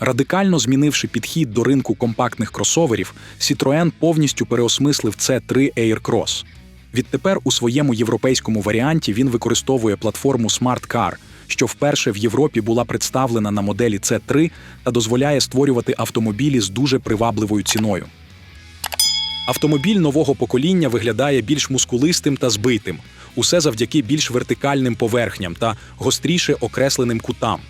Радикально змінивши підхід до ринку компактних кросоверів, Citroën повністю переосмислив C3 Aircross. Відтепер у своєму європейському варіанті він використовує платформу Smart Car, що вперше в Європі була представлена на моделі C3 та дозволяє створювати автомобілі з дуже привабливою ціною. Автомобіль нового покоління виглядає більш мускулистим та збитим, усе завдяки більш вертикальним поверхням та гостріше окресленим кутам.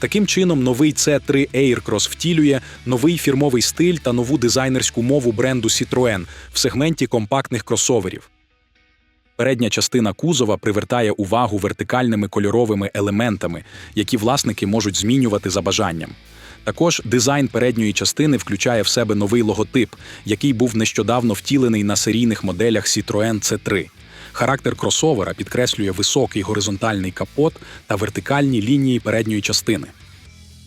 Таким чином, новий C3 Aircross втілює новий фірмовий стиль та нову дизайнерську мову бренду Citroën в сегменті компактних кросоверів. Передня частина кузова привертає увагу вертикальними кольоровими елементами, які власники можуть змінювати за бажанням. Також дизайн передньої частини включає в себе новий логотип, який був нещодавно втілений на серійних моделях Citroën C3. Характер кросовера підкреслює високий горизонтальний капот та вертикальні лінії передньої частини.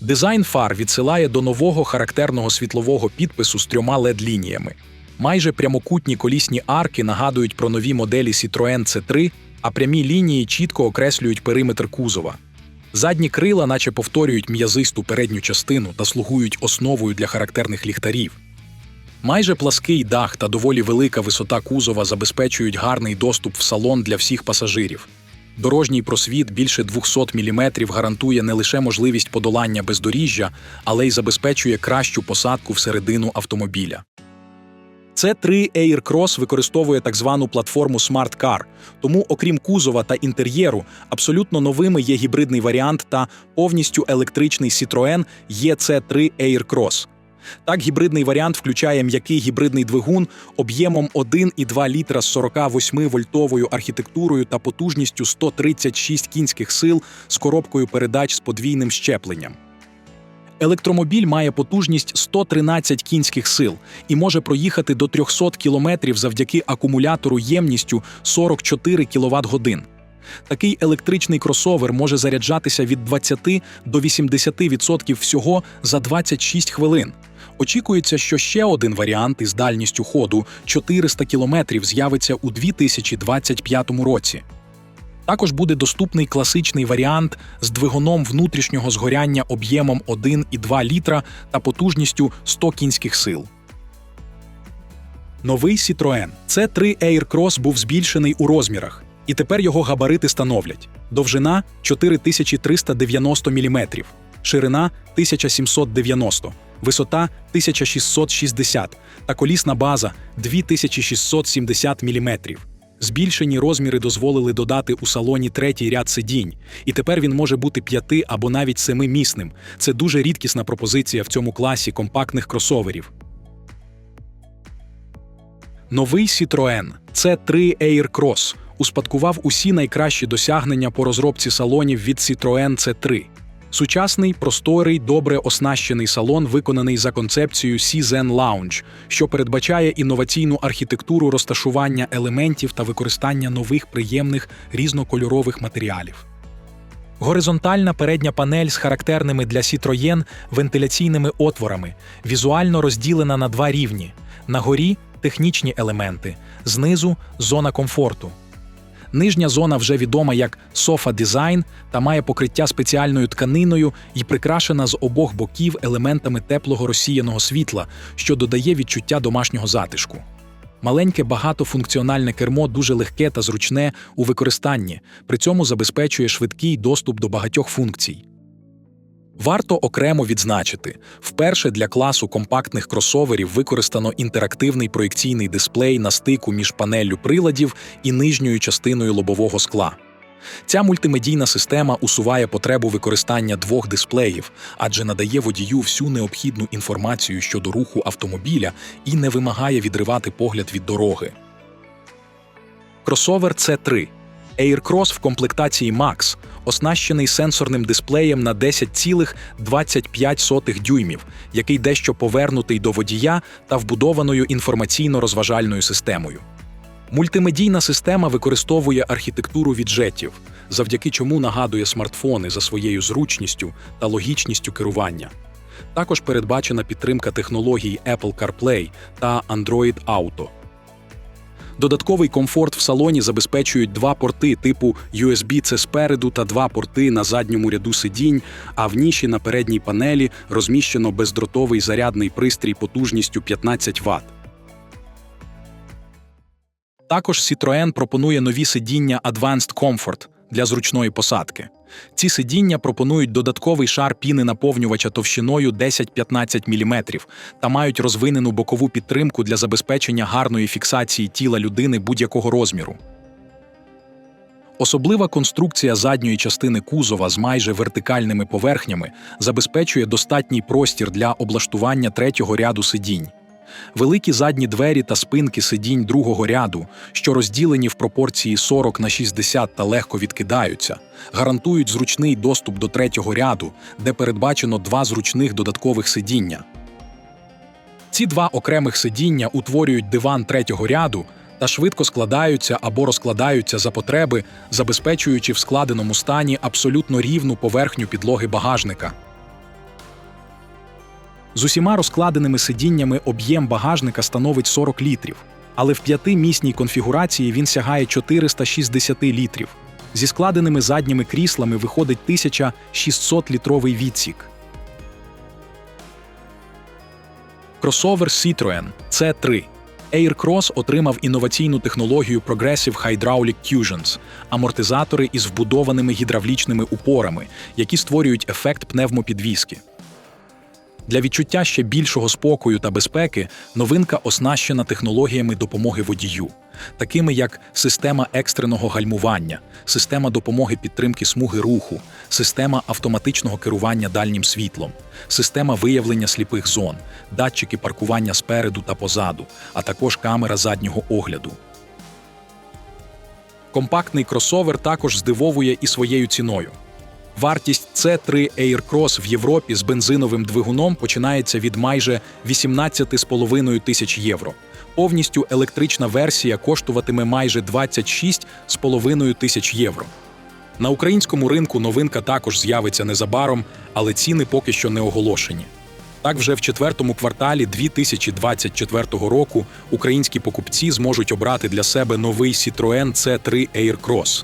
Дизайн фар відсилає до нового характерного світлового підпису з трьома LED-лініями. Майже прямокутні колісні арки нагадують про нові моделі Citroën C3, а прямі лінії чітко окреслюють периметр кузова. Задні крила, наче повторюють м'язисту передню частину та слугують основою для характерних ліхтарів. Майже плаский дах та доволі велика висота кузова забезпечують гарний доступ в салон для всіх пасажирів. Дорожній просвіт більше 200 мм гарантує не лише можливість подолання бездоріжжя, але й забезпечує кращу посадку всередину автомобіля. C3 Aircross використовує так звану платформу Smart Car, тому, окрім кузова та інтер'єру, абсолютно новими є гібридний варіант та повністю електричний Citroën EC3 Aircross. Так, гібридний варіант включає м'який гібридний двигун об'ємом 1,2 літра з 48 вольтовою архітектурою та потужністю 136 кінських сил з коробкою передач з подвійним щепленням. Електромобіль має потужність 113 кінських сил і може проїхати до 300 км завдяки акумулятору ємністю 44 кВт годин. Такий електричний кросовер може заряджатися від 20 до 80% всього за 26 хвилин. Очікується, що ще один варіант із дальністю ходу 400 км з'явиться у 2025 році. Також буде доступний класичний варіант з двигуном внутрішнього згоряння об'ємом 1,2 літра та потужністю 100 кінських сил. Новий Citroën C3 Aircross був збільшений у розмірах, і тепер його габарити становлять: довжина 4390 мм, ширина 1790 висота 1660 та колісна база 2670 мм. Збільшені розміри дозволили додати у салоні третій ряд сидінь, і тепер він може бути п'яти або навіть семимісним. Це дуже рідкісна пропозиція в цьому класі компактних кросоверів. Новий Citroën C3 Aircross успадкував усі найкращі досягнення по розробці салонів від Citroën C3. Сучасний, просторий, добре оснащений салон виконаний за концепцією C-Zen Lounge, що передбачає інноваційну архітектуру розташування елементів та використання нових приємних різнокольорових матеріалів. Горизонтальна передня панель з характерними для Citroën вентиляційними отворами, візуально розділена на два рівні: на горі технічні елементи, знизу зона комфорту. Нижня зона вже відома як софа дизайн та має покриття спеціальною тканиною і прикрашена з обох боків елементами теплого розсіяного світла, що додає відчуття домашнього затишку. Маленьке багатофункціональне кермо дуже легке та зручне у використанні, при цьому забезпечує швидкий доступ до багатьох функцій. Варто окремо відзначити, вперше для класу компактних кросоверів використано інтерактивний проєкційний дисплей на стику між панеллю приладів і нижньою частиною лобового скла. Ця мультимедійна система усуває потребу використання двох дисплеїв, адже надає водію всю необхідну інформацію щодо руху автомобіля і не вимагає відривати погляд від дороги. Кросовер C3 Aircross в комплектації Max оснащений сенсорним дисплеєм на 10,25 дюймів, який дещо повернутий до водія та вбудованою інформаційно-розважальною системою. Мультимедійна система використовує архітектуру віджетів, завдяки чому нагадує смартфони за своєю зручністю та логічністю керування. Також передбачена підтримка технологій Apple CarPlay та Android Auto. Додатковий комфорт в салоні забезпечують два порти типу USB-C спереду та два порти на задньому ряду сидінь, а в ніші на передній панелі розміщено бездротовий зарядний пристрій потужністю 15 Вт. Також Citroën пропонує нові сидіння Advanced Comfort для зручної посадки. Ці сидіння пропонують додатковий шар піни наповнювача товщиною 10-15 мм та мають розвинену бокову підтримку для забезпечення гарної фіксації тіла людини будь-якого розміру. Особлива конструкція задньої частини кузова з майже вертикальними поверхнями забезпечує достатній простір для облаштування третього ряду сидінь. Великі задні двері та спинки сидінь другого ряду, що розділені в пропорції 40 на 60 та легко відкидаються, гарантують зручний доступ до третього ряду, де передбачено два зручних додаткових сидіння. Ці два окремих сидіння утворюють диван третього ряду та швидко складаються або розкладаються за потреби, забезпечуючи в складеному стані абсолютно рівну поверхню підлоги багажника. З усіма розкладеними сидіннями об'єм багажника становить 40 літрів, але в п'ятимісній конфігурації він сягає 460 літрів. Зі складеними задніми кріслами виходить 1600-літровий відсік. Кросовер Citroën C3 Aircross отримав інноваційну технологію Progressive Hydraulic Fusions – амортизатори із вбудованими гідравлічними упорами, які створюють ефект пневмопідвіски. Для відчуття ще більшого спокою та безпеки новинка оснащена технологіями допомоги водію, такими як система екстреного гальмування, система допомоги підтримки смуги руху, система автоматичного керування дальнім світлом, система виявлення сліпих зон, датчики паркування спереду та позаду, а також камера заднього огляду. Компактний кросовер також здивовує і своєю ціною. Вартість C3 Aircross в Європі з бензиновим двигуном починається від майже 18,5 тисяч євро. Повністю електрична версія коштуватиме майже 26,5 тисяч євро. На українському ринку новинка також з'явиться незабаром, але ціни поки що не оголошені. Так, вже в четвертому кварталі 2024 року українські покупці зможуть обрати для себе новий Citroën C3 Aircross.